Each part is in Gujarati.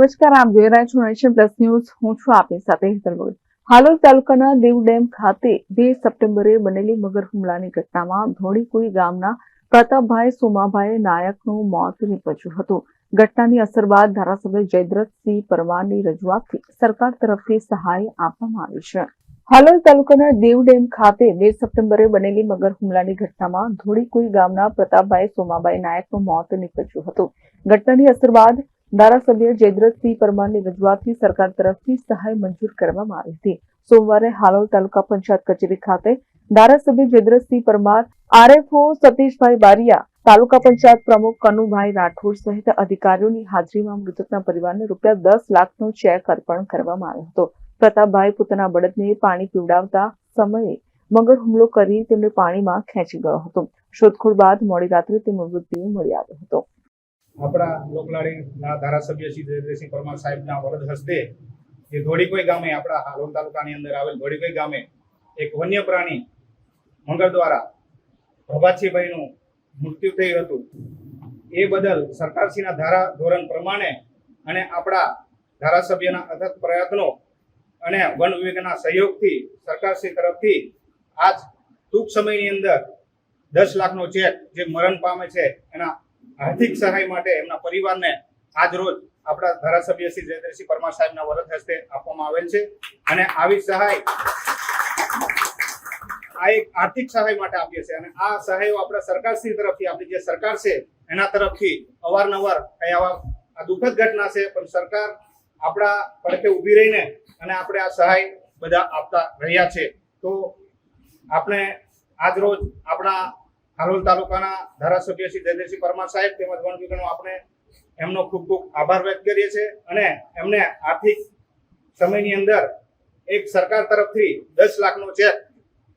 નમસ્કાર, આપ જોઈ રહ્યા છો નેશન પ્લસ ન્યૂઝ. હું છું આપની સાથે હેતલ હાલોલ તાલુકાના દેવ ડેમ ખાતે બે સપ્ટેમ્બરે બનેલી મગર હુમલાની ઘટનામાં ધોળીકુઈ ગામના પ્રતાપભાઈ સોમાભાઈ નાયકનું મોત નીપજ્યું હતું. ઘટનાની અસર બાદ ધારાસભ્ય જયદ્રથસિંહ પરમારની રજૂઆતથી સરકાર તરફથી સહાય આપવામાં આવી છે. હાલોલ તાલુકાના દેવ ડેમ ખાતે બે સપ્ટેમ્બરે બનેલી મગર હુમલાની ઘટનામાં ધોળીકુઈ ગામના પ્રતાપભાઈ સોમાભાઈ નાયકનું મોત નીપજ્યું હતું. ઘટનાની અસર બાદ ધારાસભ્ય જયદ્રથસિંહ પરમારની રજૂઆતથી સરકાર તરફથી સહાય મંજૂર કરવામાં આવી હતી. સોમવારે હાલોલ તાલુકા પંચાયત કચેરી ખાતે ધારાસભ્ય જયદ્રથસિંહ પરમાર, આરએફઓ સતીશભાઈ બારિયા, તાલુકા પંચાયત પ્રમુખ કનુભાઈ રાઠોડ સહિત અધિકારીઓની હાજરીમાં મૃતકના પરિવારને રૂપિયા દસ લાખનો ચેક અર્પણ કરવામાં આવ્યો હતો. પ્રતાપભાઈ પોતાના બળદને પાણી પીવડાવતા સમયે મગર હુમલો કરી તેમને પાણીમાં ખેંચી ગયો હતો. શોધખોળ બાદ મોડી રાત્રે તેમનો મૃત્યુ મળી આવ્યો હતો. આપણા લોકલાડીના ધારાસભ્ય શ્રી જયદ્રસિંહ પરમાર સાહેબના વરદ હસ્તે જે ધોળીકોઈ ગામે આપણા હાલોલ તાલુકાની અંદર આવેલ ધોળીકોઈ ગામે એક વન્ય પ્રાણી મંગળ દ્વારા પ્રભાતસિંહભાઈનું મૃત્યુ થયું હતું. એ બદલ સરકારશ્રીના ધારા ધોરણ પ્રમાણે અને આપણા ધારાસભ્યના અથક પ્રયત્નો અને વન વિભાગના સહયોગથી સરકારશ્રી તરફથી આજ ટૂંક સમયની અંદર દસ લાખનો ચેક જે મરણ પામે છે એના આર્થિક સહાય માટે એમના પરિવારને આજ રોજ આપણા ધારાસભ્ય શ્રી જયદ્રસિંહ પરમાર સાહેબના વરદ હસ્તે આપવામાં આવેલ છે. અને આવી સહાય આ એક આર્થિક સહાય માટે આપીએ છીએ. અને આ સહાયો આપણા સરકારશ્રી તરફથી, આપણી જે સરકાર છે, એના તરફથી અવારનવાર કઈ આવા આ દુઃખદ ઘટના છે, પણ સરકાર આપણા પડખે ઊભી રહીને અને આપણે આ સહાય બધા આપતા રહ્યા છે. તો આપણે આજ રોજ આપણા હાલોલ તાલુકાના ધારાસભ્ય શ્રી જયદેવસિંહ પરમાર સાહેબ તેમજ વન વિભાગનો આપણે એમનો ખૂબ ખૂબ આભાર વ્યક્ત કરીએ છીએ અને એમને આર્થિક સમયની અંદર એક સરકાર તરફથી દસ લાખનો ચેક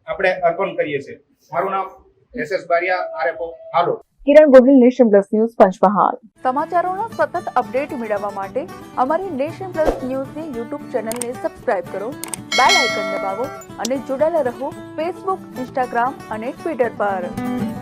આપણે અર્પણ કરીએ છીએ. મારું નામ એસ એસ બારિયા આરએફઓ હાલો Kiran Gohil nation plus news Panchmahal. સમાચારોનો સતત અપડેટ મેળવવા માટે અમારી નેશન પ્લસ ન્યૂઝની યુટ્યુબ ચેનલને સબસ્ક્રાઇબ કરો બેલ આઇકન દબાવો અને જોડાયેલા રહો ફેસબુક ઇન્સ્ટાગ્રામ અને ટ્વિટર પર.